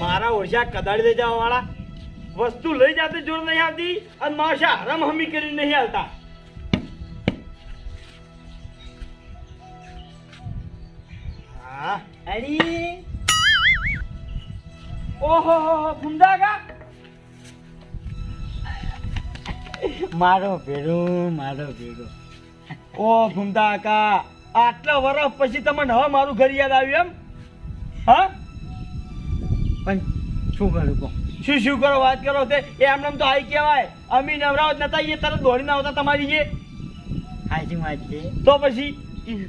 મારા ઓછા કદાળી લઈ જવા વાળા વસ્તુ લઈ જાતે જોર નહીં આવતી અને માશા હરામ હમી કરી નહીં આવતા હા. અરે ઓહો ફુંદા કા મારો ભેરો મારો ભેરો ઓ ફુંદા કા આટલા વર્ષ પછી તમને હવે મારું ઘર યાદ આવ્યું એમ? હા? શું કરું કહો? શું શું કરો? વાત કરો તે. એ આમ નામ તો આઈ કહેવાય. અમી નવરાવત નતા એ તરત દોડીને આવતા તમારી જે. સાચી વાત છે. તો પછી?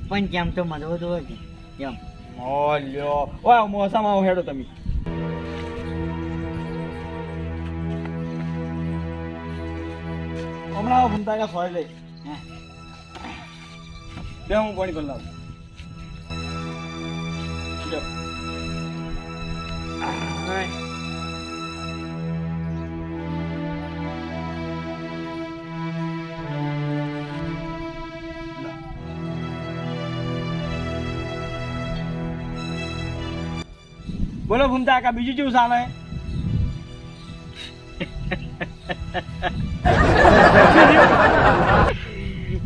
પણ કેમ તો મળવો તો હોય કે કેમ? મોલ્યો. ઓય મોસામાં આવો હેડો તમે. હમણાં ભૂમતા કા સોય લઈ હા. બે હું પાણી કરી લાવું. લ્યો. આય. બોલો ભૂમતા કા બીજું કેવું ચાલે?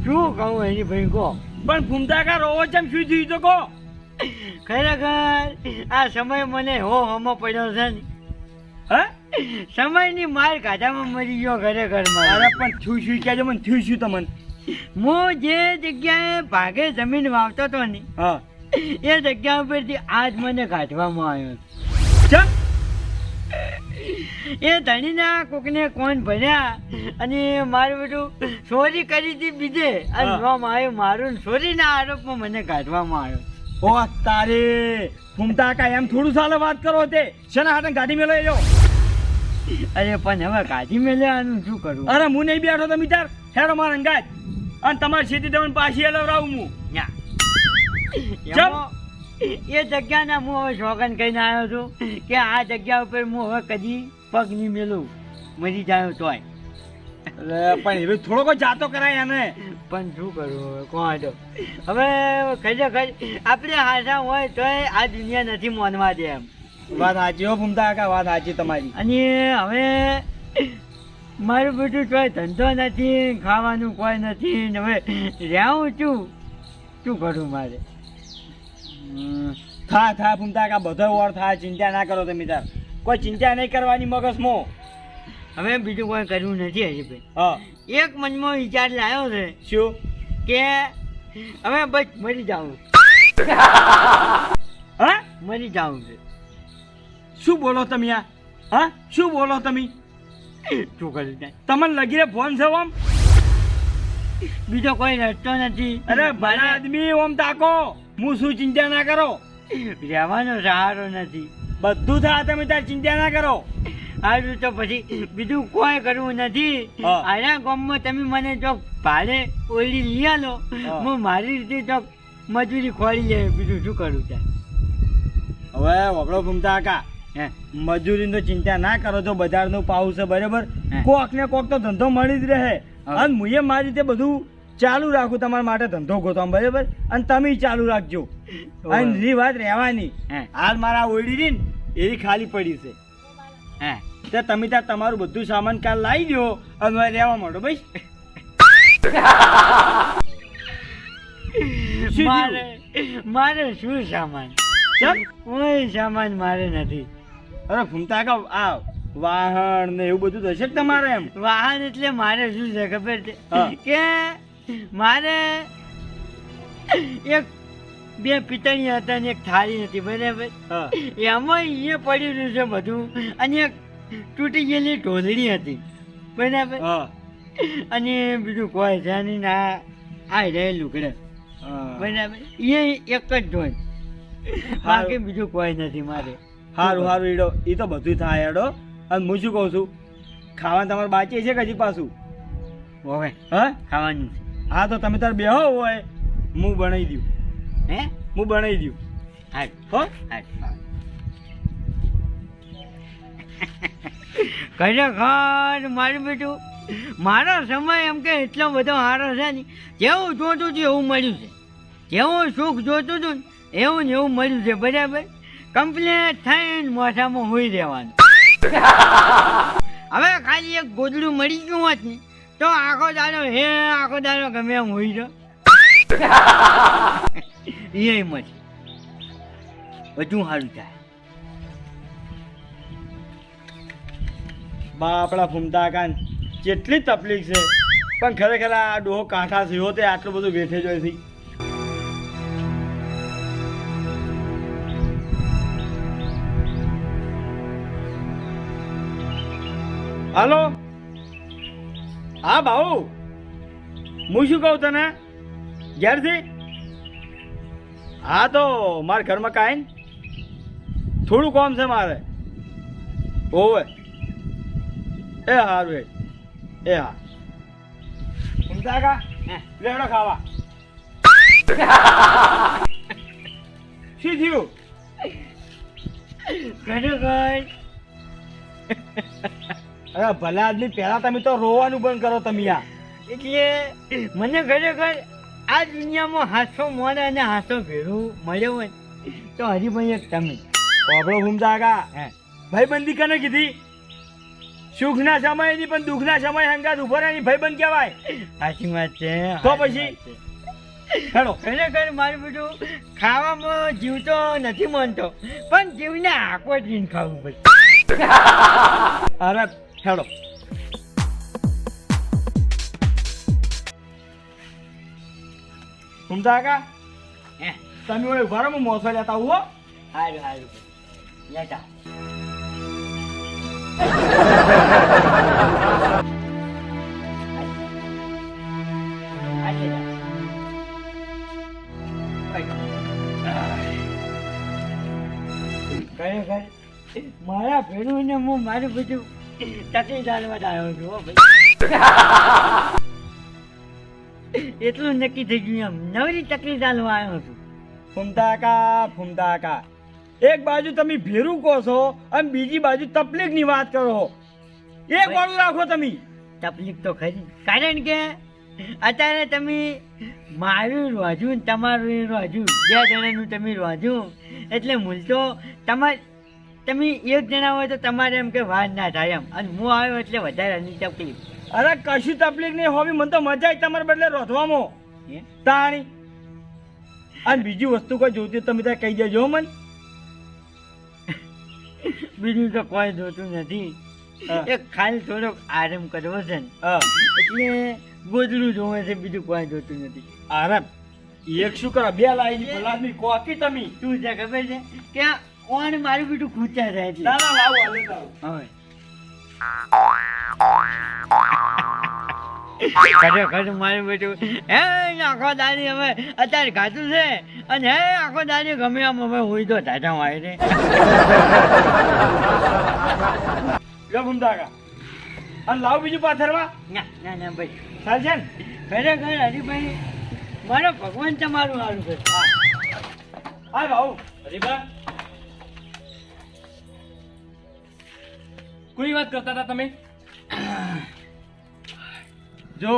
શું કહું એની ભાઈ કહો. પણ ભૂમતા કા રોવો છે શું થયું તો કહો. ખરેખર આ સમય મને હો હમો પડ્યો છે ને. હે? સમયની માર કાઢામાં મરી ગયો ખરેખર અરે મારે પણ થયું શું? કહેજો મને થયું શું તમને? હું જે જગ્યાએ ભાગે જમીન વાવતો હતો ને હા. એ જગ્યા ઉપરથી આજ મને કાઢવામાં આવ્યો ચમ એ ધણીના કોકને કોણ ભણ્યા? અને મારું બધું ચોરી કરી હતી બીજે. અને જોવામાં આવ્યું મારું ચોરીના આરોપમાં મને કાઢવામાં આવ્યો. ઓ તારે ફૂમતા કા એમ થોડું સાલો વાત કરો તે. શેના હાટે ગાડી મેલો એજો અરે પણ હવે ગાડી મેળવવાનું શું કરું? અરે હું નહીં બેઠો તમે તાર હેરો મારા અંગાજ અને તમારી સીધી તમને પાછી લવરાવું હું. ન્યા. એ જગ્યાના હું હવે શોગન કહીને આવ્યો છું કે આ જગ્યા ઉપર હું હવે કદી પગ નહીં મેલું. મરી જાય તોય. પણ એ થોડોક જાતો કરાય એને. પણ શું કરું હવે? કોણ હતો? હવે ખરેખર આપણે હાસા હોય તોય આ દુનિયા નથી માનવા દે એમ. વાત સાચી હો ભૂમતા કાકા વાત સાચી તમારી. અને હવે મારું બધું કોઈ ધંધો નથી ખાવાનું કોઈ નથી હવે રહેવું છું. શું કરું મારે? થા થા ફૂમતા કા બધો ઓર થા ચિંતા ના કરો તમે તાર. કોઈ ચિંતા નહીં કરવાની મગજમો હવે બીજું કોઈ કર્યું નથી હજી હા. એક મનમાં વિચાર લાવ્યો છે શું? કે હવે બસ મરી જાઉં. હા? મરી જાઉં છે. શું બોલો તમે આ? હા? શું બોલો તમે? શું કરી તમને લગીને ફોન છે આમ બીજો કોઈ રસ્તો નથી. અરે ભલા આદમી ઓમ તાકો. હું શું ચિંતા ના કરો? રહેવાનો સહારો નથી. બધું થાય તમે તાર ચિંતા ના કરો. હારું તો પછી બીજું કોઈ કરવું નથી. આના ગામમાં તમે મને જો ભાડે ઓલી લઈ આલો હું. મારી રીતે જો મજૂરી ખોળી લે બીજું શું કરું ત્યાં હવે વગડો ભૂમતા કા હે. મજૂરીનો ચિંતા ના કરો તો બજારનું પાઉ છે બરાબર? કોક ને કોક તો ધંધો મળી જ રહે. હા. અને મુએ મારી રીતે બધું ચાલુ રાખું તમારા માટે ધંધો ગોતવા બરાબર? અને તમે ચાલુ રાખજો. અને રી વાત રહેવાની. હે. હાલ મારા ઓયડી રહી ને એવી ખાલી પડી છે. હે. તે તમે ત્યાં તમારું બધું સામાન કાલ લાવી દો અને હવે રહેવા માંડો ભાઈ મારે મારે શું સામાન? ચમ. કોઈ સામાન મારે નથી. અરે ફૂમતા કા આ વાહન ને એવું બધું હશે તમારે એમ? વાહન એટલે મારે શું છે ખબર છે? કે મારે એક બે પિતળી હતા ને એક થાળી હતી બરાબર? એમાં એ પડી રહ્યું છે બધું અને એક તૂટી ગયેલી ઢોલડી હતી બરાબર? અને બીજું કોઈ છે ના આ રહેલું કરે હા. બરાબર? એ એક જ ઢોલ બાકી બીજું કોઈ નથી મારે. સારું હારું ઈડો. એ તો બધું થાય હેડો. અને હું શું કહું છું? ખાવાનું તમારે બાકી છે કે હજી પાછું? હવે હા? ખાવાનું હા તો તમે તાર બેહો હોય. હું બનાવી દઉં. હે? હું બનાવી દઉં. હા? હો હા ખરેખર મારું બેટું. મારો સમય એમ કે એટલો બધો સારો છે ને જેવું જોતું હતું એવું મળ્યું છે. જેવું સુખ જોતું હતું ને એવું ને એવું મળ્યું છે બરાબર? કમ્પ્લેટ થઈને મોઢામાં હોઈ રહેવાનું. હવે ખાલી એક ગોદડું મળી ગયું હોત ને, તો આખો દાડો હે, આખો દાડો ગમે એમ હોઈ રહ્યો એ મત બધું સારું થાય. બાપડા ફૂમતા કાન, કેટલી તકલીફ છે. પણ ખરેખર આ ડોહો કાંઠા થયો તે આટલું બધું બેઠે જ હાલો? હા ભાઉ હું શું કહું તને? ઘેરથી? હા તો મારા ઘરમાં કાંઈ થોડું કામ છે મારે. ઓવે એ હારું એ. એ હા. સમજા કા હે. લેવડો ખાવા. શું થયું? ખરેખર અરે ભલે આદમી પહેલા તમે તો રોવાનું બંધ કરો તમે આ. એટલે મને ખરેખર આ દુનિયામાં હાથો મોને અને હાથો ભેરું મળ્યો હોય ને, તો હરીભાઈ એક તમે. પોપડો ભૂમતા કા ભાઈ બંદી કને કીધી? સુખના સમયની પણ દુઃખના સમય હંગાત ઊભો રહે ભાઈબંધ કહેવાય. સાચી વાત છે તો પછી? હેડો ખરેખર મારું બધું ખાવામાં જીવતો નથી માનતો પણ જીવને આકો જીન ખાવું પડે અરે હેડો. સમજા કા? હે? તમે ઓય હું મોસો લેતા હો. સારું સારું લેતા મારા ભેણું ને હું મારું બધું તકલી ચાલવા આવ્યો છું હો ભાઈ. એટલું નક્કી થઈ ગયું એમ. નવરી તકલી ચાલવા આવ્યો છું. ફૂમતાકા ફૂમતાકા. એક બાજુ તમે ભેરું કહો છો અને બીજી બાજુ તકલીફની વાત કરો એક વાળું રાખો તમે. તકલીફ તો ખરી કારણ કે અત્યારે તમે મારું રોજું તમારું રોજું. બે જણાનું તમે રોજું. એટલે મૂલ તો તમારે તમે એક જણા હોય તો તમારે એમ કે વાત ના થાય એમ. અને હું આવ્યો એટલે વધારે વધારાની તકલીફ અરે કશું તકલીફ નહીં હોવી મને તો મજા આવી તમારા બદલે રોધવામાં. તાણી. અને બીજી વસ્તુ કોઈ જોતી તમે ત્યાં કહી દેજો મને. બીજું તો કોઈ જોતું નથી. એક ખાલી થોડોક આરામ કરવો છે ને. એટલે ગોદડું જોવે છે બીજું કોઈ જોતું નથી. આરામ. એક શું કરો બે ભલાદમી કોકી તમે. તું છે ખબર છે કે ઓણ મારું બીજું ખૂંચા થાય એટલે? ના ના લાવો હાલે લાવો. હવે. ખરેખર મારું બેટું. હે આખો દાદી હવે અત્યારે ખાતું છે. અને હે આખો દાદી ગમે આમ હવે હોય તો ટાટા મારે રે. લો ભૂમતા અને લાવ બીજું પાથરવા ના ના ના ભાઈ. ચાલશે ને? ખરેખર હરીભાઈ મારો ભગવાન તમારું છે. હા. ભાઉ હરીબા કોઈ વાત કરતા હતા તમે? જો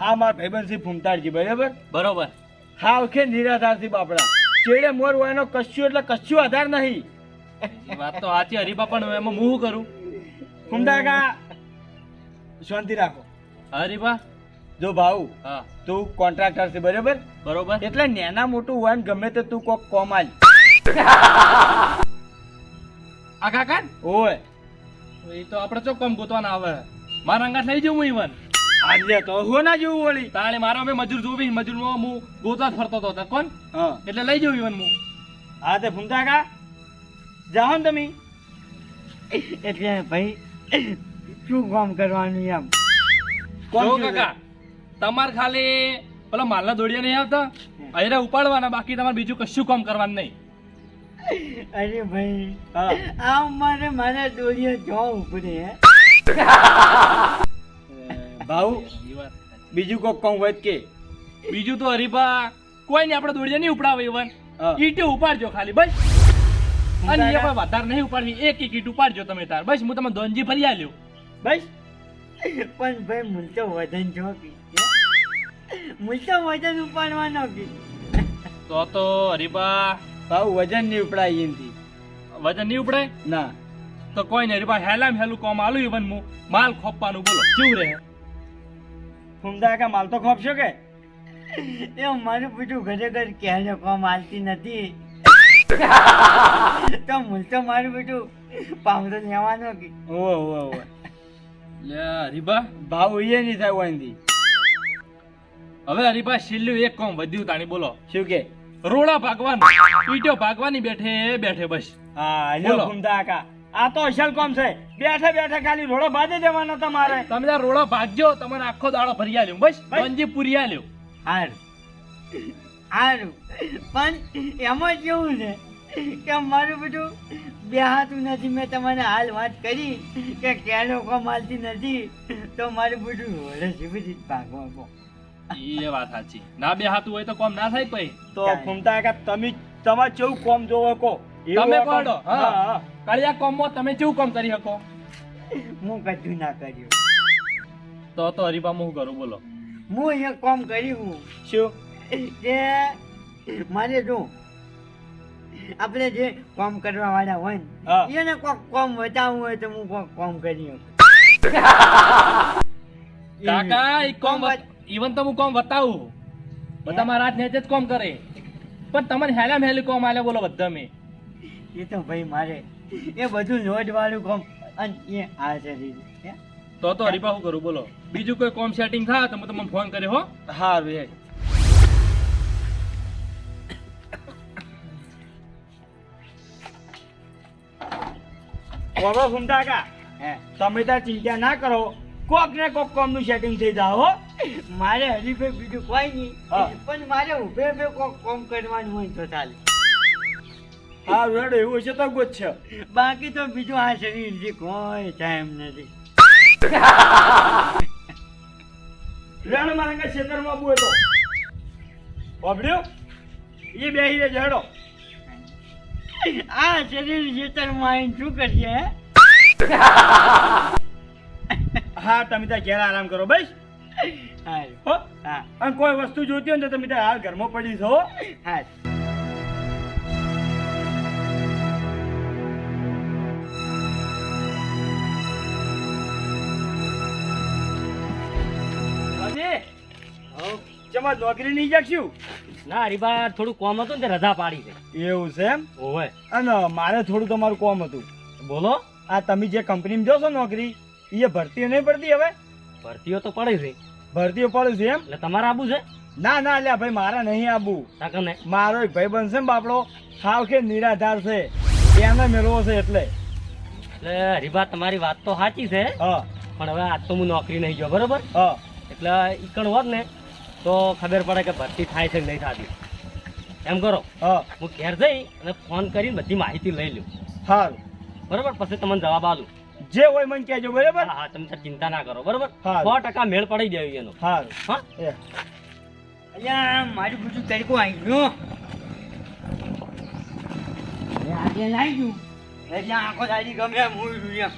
આ મારા ભાઈબંધ છે ફૂમતાડજી બરાબર? બરોબર. હા ઓકે નિરાધારથી બાપડા. ચેડે મોર વાયનો કશું એટલે કશું આધાર નહીં. વાત તો સાચી હરીબા પણ એમાં હું કરું. ફૂમતા કા શાંતિ રાખો. હરીબા? જો ભાઉ હા. તું કોન્ટ્રાક્ટર છે બરાબર? બરોબર. એટલે નાના મોટું હોય ને ગમે તે તું કોક કોમાલ આ કાકા? ઓય એ તો આપણે ચો કોમ ગોતવાના આવે. મારા અંગાત લઈ જવું ઈવન. આજે તો હો ના જેવું વળી. તાણે મારો અમે મજૂર જોવી મજૂરમાં હું ગોતવા જ ફરતો હતો. કોણ? હા. એટલે લઈ જવું ઈવન હું. હા તે ફૂમતા કા જાઓ ને તમે. એટલે ભાઈ શું કામ કરવાનું એમ? કોણ? કાકા તમારે ખાલી પેલા માલના દોડિયા નહીં આવતા? અરે ઉપાડવાના બાકી તમારે બીજું કશું કામ કરવાનું નહીં. અરે ભાઈ આ મારે મારા દોરીએ જો ઉપડે ભાઉ બીજું કોક કોમ હોય કે. બીજું તો હરીબા કોઈ નહીં આપણે દોડીએ નહીં ઉપડાવે ઈવન હા. ઈટે ઉપાડજો ખાલી બસ. અને એ પણ વધારે નહીં ઉપાડવી એક એક ઈટ ઉપાડજો તમે તાર. બસ હું તમે દોનજી ફરી આલ્યો. બસ. પણ ભાઈ મુલ તો વજન જો કે. મુલ તો વજન ઉપાડવાનો કે. તો તો હરીબા ભાવ વજન નહીં ઉપડાય એનથી. વજન નહીં ઉપડાય? ના. તો કોઈ નહીં ભાઈ હેલામ હેલું કોમ આલું ઇવન મુ માલ ખોપવાનું બોલો. કેવું રહે? ફૂમદા કા માલ તો ખોપશો કે? એ મારું ઘર ક્યાં ક્યારે કોમ આલતી નથી? તો મુલ તો મારું બેટું પાવડો જવાનો કે? ઓ ઓ ઓ લે હરીબા ભાવ એ નહીં થાય એનથી. હવે હરીભા છેલ્લું એક કોમ વધ્યું તાણી બોલો. શું કે? રોડા ભાગવાન ઈટો ભાગવાની બેઠે બેઠે બસ. હા લ્યો આ તો અસલ કોમ છે. બેઠે બેઠે ખાલી રોડો બાજે જવાનો તમારે. તમે ત્યાં રોડો ભાગજો તમારે આખો દાડો ફરી આલ્યો. બસ પંજી પૂરી આલ્યો. હારું. હાર. પણ એમાં કેવું છે કે મારું બધું બેહાતું નથી. મેં તમને હાલ વાત કરી કે ક્યારે કોમ હાલતી નથી. તો મારું બધું રોડે સીધી ભાગવા. એ વાત સાચી. ના બે હાથું હોય તો કોમ ના થાય પછી તો. ફૂમતા કાકા તમે તમારે કેવું કોમ જોવો કો તમે કોડો? હા, હા કોમમાં તમે કેવું કોમ કરી શકો હું કદી ના કર્યું. તો તો હરીબા હું કરું? બોલો. હું એક કોમ કર્યું શું? કે મારે શું આપણે જે કોમ કરવા વાળા હોય. ને એને કોક કોમ બતાવવું હોય તો હું કોક કોમ કરી. કાકા એ કોમ ઈવન તો હું કોમ બતાવું બધા મારા હાથ નેચે જ કોમ કરે. પણ તમને હેલા હેલી કોમ આલે બોલો બધા મેં. એ તો ભાઈ મારે. એ બધું લોટ વાળું કોમ અને એ આ છે તો તો હરીપા હું કરું બોલો. બીજું કોઈ કોમ સેટિંગ થાય તો હું તમને ફોન કર્યો હો. હા એ. બાબા ફૂમતા હે. તમે ત્યાં ચિંતા ના કરો. કોક ને કોક કોમનું સેટિંગ થઈ જાવ હો. મારે હરીફે બીજું કોઈ નહીં. પણ મારે ઉભે ઉભે કોક કોમ કરવાનું હોય તો ચાલે. હા રેડ એવું છે તો ગુજ છે. બાકી તો બીજું આ શરીર કોઈ ટાઈમ નથી. રેડ મારા કે ખેતરમાં બુએ તો બાબડ્યો એ બેહી રે જડો આ શરીર ખેતરમાં આવીને શું કરશે હે? તમે ત્યાં ઘેર આરામ કરો બસ. હો. હા. અને કોઈ વસ્તુ જોતી હોય ને તો તમે ત્યાં હાલ ઘરમાં પડી છો હો. ચમા નોકરી નહીં જાગશું? ના હરીબા થોડું કોમ હતું ને રજા પાડી છે. એવું છે એમ? ઓવે. અને મારે થોડું તમારું કોમ હતું. બોલો. આ તમે જે કંપનીમાં જશો નોકરી એ ભરતીઓ નહીં પડતી હવે? ભરતીઓ તો પડે છે. ભરતીઓ પડે છે એમ? એટલે તમારે આબુ છે? ના ના લ્યા ભાઈ મારા નહીં આબુ. તાકને મારો એક ભાઈ બનશે ને બાપડો હાવ કે નિરાધાર છે. એને મેળવો છે એટલે. એટલે હરીબા તમારી વાત તો સાચી છે. હા. પણ હવે આજ તો હું નોકરી નહીં ગયો બરોબર? હા. એટલે ઈકણ હોત ને તો ખબર પડે કે ભરતી થાય છે કે નહીં થતી. એમ કરો. હા. હું ઘેર જઈ અને ફોન કરીને બધી માહિતી લઈ લઉં સારું બરોબર? પછી તમને જવાબ આલું જે હોય મને કહેજો બરાબર? હા હા તમે સર ચિંતા ના કરો બરાબર? હા. સો ટકા મેળ પડી જાય એનો. સારું હા? અહીંયા મારું બધું તડકો આવી ગયો આજે લાવી ગયું. એટલે આખો દાડી ગમે હું દુનિયા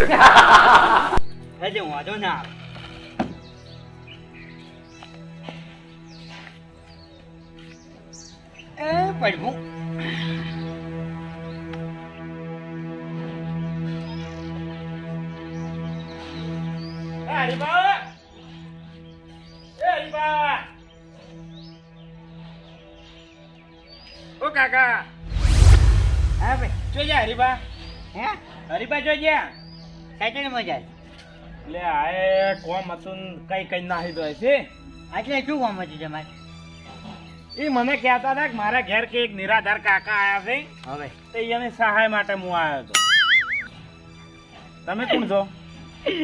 એટલે વાંધો ના આવે. એ પડવું હરીબા સેટલમાં જાય. લે આ કોમ હતું કઈ કઈ નાહી દો છે એટલે શું કોમ હતું તમારે? એ મને કહેતા હતા કે મારા ઘેર કે એક નિરાધાર કાકા આવ્યા છે. હવે. તો એને સહાય માટે હું આવ્યો હતો તમે કોણ છો?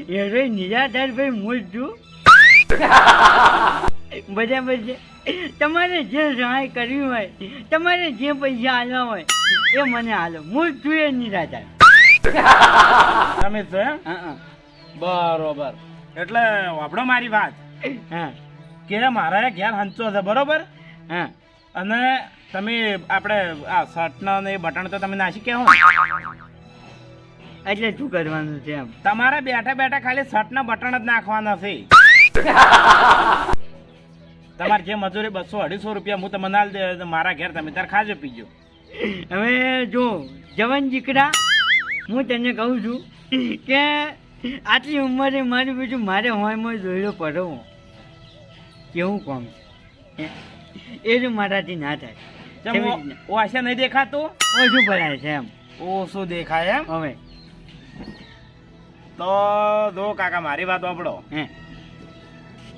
એ રે નિરાધાર ભાઈ મૂળ છું. બરાબર છે તમારે જે સહાય કરવી હોય તમારે જે પૈસા આલવા હોય એ મને આલો. મૂળ છું એ નિરાધાર. તમે છો એમ? હા હા. બરોબર. એટલે વાપડો મારી વાત. હા. કે મારા ઘેર હંચો છે બરોબર? હા. અને તમે આપણે આ શર્ટના ને એ બટન તો તમે નાસી કેવો? એટલે શું કરવાનું છે એમ? તમારે બેઠા બેઠા ખાલી શર્ટના બટન જ નાખવાના છે. તમારે જે મજૂરી બસો અઢીસો રૂપિયા હું તમને આલ દે મારા ઘેર તમે તાર ખાજો પીજો. હવે જો જવન દીકરા હું તને કહું છું કે આટલી ઉંમરે મારું બીજું મારે હોયમાં દોયડો પડવો કેવું કોમ? છે એ જો મારાથી ના થાય. ચમ ઓ- ઓ આશા નહીં દેખાતું? ઓછું ભરાય છે એમ? ઓ શું દેખાય એમ? હવે. તો જો કાકા મારી વાત વાપડો હે.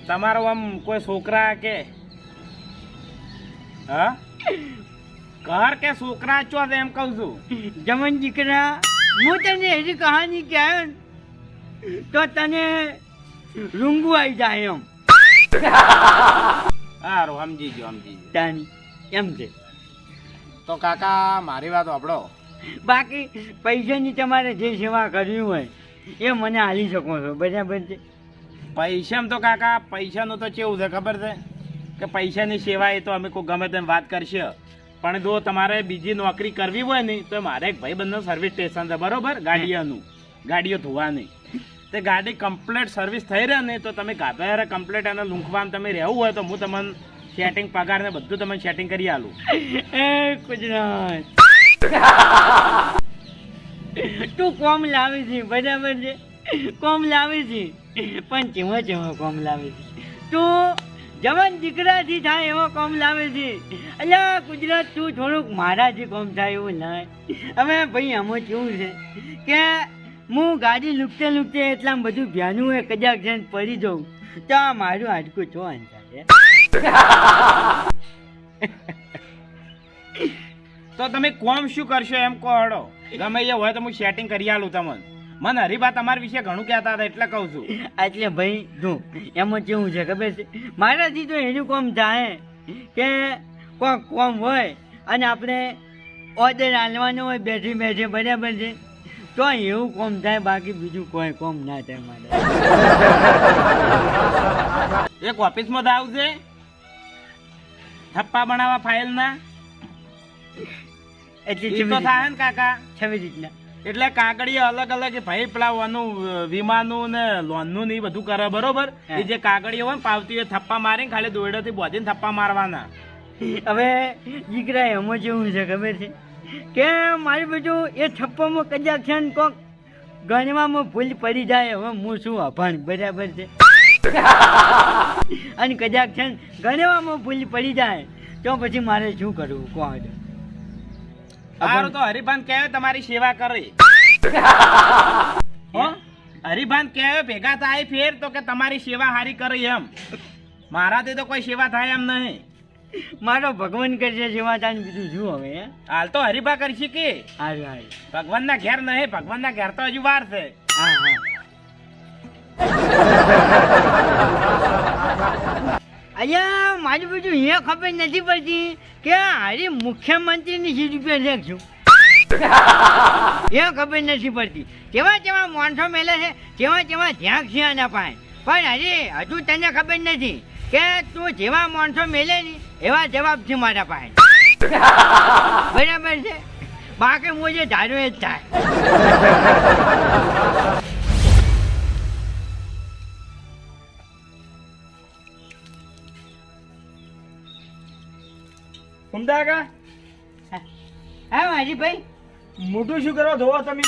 તમારો આમ કોઈ છોકરા કે હા? ઘર કે છોકરા છો છે એમ કહું છું. જમન દીકરા હું તને એવી કહાની કહે તો તને રૂંગું આવી જાય એમ. સારું સમજી ગયો સમજી ગયો. તાની એમ છે. તો કાકા મારી વાત આપણો બાકી પૈસાની તમારે જે સેવા કરવી હોય એ મને હાલી શકો છો બરાબર છે? પૈસામાં તો કાકા પૈસાનું તો કેવું છે ખબર છે? કે પૈસાની સેવા એ તો અમે કોઈ ગમે તેમ વાત કરશે. પણ જો તમારે બીજી નોકરી કરવી હોય ને, તો મારે એક ભાઈબંધનું સર્વિસ સ્ટેશન છે, બરોબર? ગાડીઓનું. ગાડીઓ ધોવાની. તે ગાડી કમ્પ્લેટ સર્વિસ થઈ રહે ને, તો તમે ગાભેરે કમ્પ્લેટ એને લૂંખવામાં તમે રહેવું હોય, તો હું તમને સેટિંગ પગાર ને બધું તમને સેટિંગ કરી આલું. ગુજરાત તું કોમ લાવી છે, બરાબર છે? કોમ લાવી છે? પણ ચેવો ચેવો કોમ લાવી છે? તું જવાન દીકરાથી થાય એવો કોમ લાવે છે. અલ્યા, ગુજરાત તું થોડુંક મારાથી કોમ થાય એવું લાય. હવે ભાઈ, આમાં કેવું છે કે હું ગાડી લૂકતે લૂકતે એટલા બધું ભ્યાનું હોય કદાચ જઈને પડી જાઉં. તો આ મારું હાડકું છો અંતર છે? તો તમે કોમ શું કરશો એમ કહો ગમે એ હોય તો હું સેટિંગ કરી આલું તમને. મને હરીબા તમારા વિશે ઘણું કહેતા હતા એટલે કહું છું. એટલે ભાઈ જો એમાં કેવું છે ખબર છે? મારાથી તો એનું કોમ થાય કે કોક કોમ હોય અને આપણે ઓર્ડર આલવાનો હોય બેઠી બેઠે બરાબર છે? તો એવું કોમ થાય બાકી બીજું કોઈ કોમ ના થાય મારે. એક ઓફિસમાં તો આવશે થપ્પા બનાવવા ફાઇલના. એટલે તો થાય ને કાકા. છવ્વીસ રીતના એટલે કાગળીએ અલગ અલગ ભાઈ પેલા ઓનું વીમાનું ને લોનનું ને એ બધું કરે બરોબર? એ જે કાગળીઓ હોય ને પાવતી થપ્પા મારીને ખાલી દોયડોથી બોધીને થપ્પા મારવાના. હવે દીકરા એમાં જેવું છે ખબર છે? કે મારી બધું એ થપ્પામાં કદાચ છે ને કોક ગણવામાં ભૂલ પડી જાય હવે હું શું અભાણ બરાબર છે? અને કદાચ છે ને ગણવામાં ભૂલ પડી જાય તો પછી મારે શું કરવું કોણ? સારું તો હરિભાન કહેવાય તમારી સેવા કરી. હો? હરિભાન કહેવાય ભેગા થાય ફેર તો કે તમારી સેવા હારી કરી એમ. મારાથી તો કોઈ સેવા થાય એમ નહીં. મારો ભગવાન કરશે સેવા તાન બીજું શું હવે? હાલ તો હરિભા કરશે કે. ભગવાનના ઘેર નહીં ભગવાનના ઘેર તો હજુ વાર છે. હા હા. અહીંયા મારી બધું અહીંયા ખબર નથી પડતી કે હારી મુખ્યમંત્રીની સીટ ઉપર છું એ ખબર નથી પડતી. કેવા કેવા માણસો મેલે છે કેવા કેવા ધ્યાન છે આના પાસે પણ હજી હજુ તને ખબર નથી કે તું જેવા માણસો મેલે ને, એવા જવાબ છે મારા પાસે બરાબર છે? બાકી હું જે ધાર્યું એ જ થાય. ઉમદા કા? હા માજી ભાઈ મોટું શું કરવા ધોવો તમે.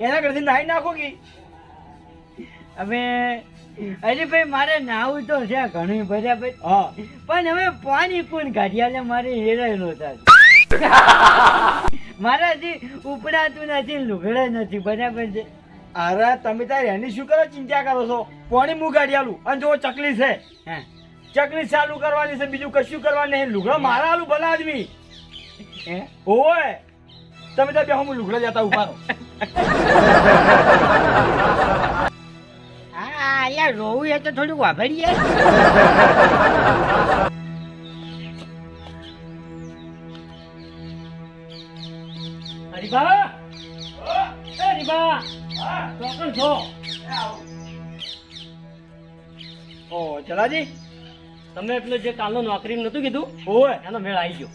એના કરતી નાઈ નાખો કે? હવે અરે ભાઈ મારે નાવું તો છે ઘણું બરાબર હા. પણ હવે પાણી કોણ ગાડિયાલે મારે હેરાયેલો થાય. મારાથી ઉપડાતું નથી લુગડે નથી બરાબર છે. અરે તમે તારે એની શું કરો? ચિંતા કરો છો? પાણી મુ ગાડિયાલું અને જો ચકલી છે. હા. ચકલી ચાલુ કરવાની છે બીજું કશું કરવાનું નહીં. લુગડો મારા આલુ ભલા આદમી. ઓય તમે ત્યાં બે હું લુગડા જતા ઊભા રહો. હા રોવું એ તો થોડું વાપરીએ. હરીબા હરીબા ચોકન છો? ઓ ચલાજી. તમને એટલે જે કાલનો નોકરી નતું કીધું ઓય. એનો મેળ આવી ગયો.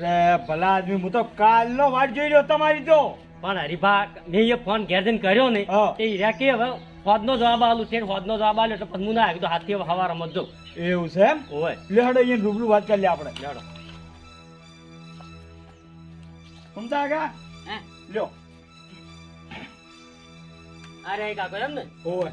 રે ભલા આદમી હું તો કાલનો વાટ જોઈ રહ્યો તમારી તો. પણ હરીભા મેં એ ફોન ઘેર જઈને કર્યો ને એ તે હીરા કે હવે ફોદનો જવાબ આલું છે ફોદનો જવાબ આલ્યો એટલે પછી હું ના આવ્યું તો હાથથી હવે હવા રમત જો. એવું છે એમ? ઓય. લે હડો અહીંયા રૂબરૂ વાત કરી લે આપણે. લેડો સમજા આગા? હા. લ્યો. અરે કાકો એમ ને? ઓય.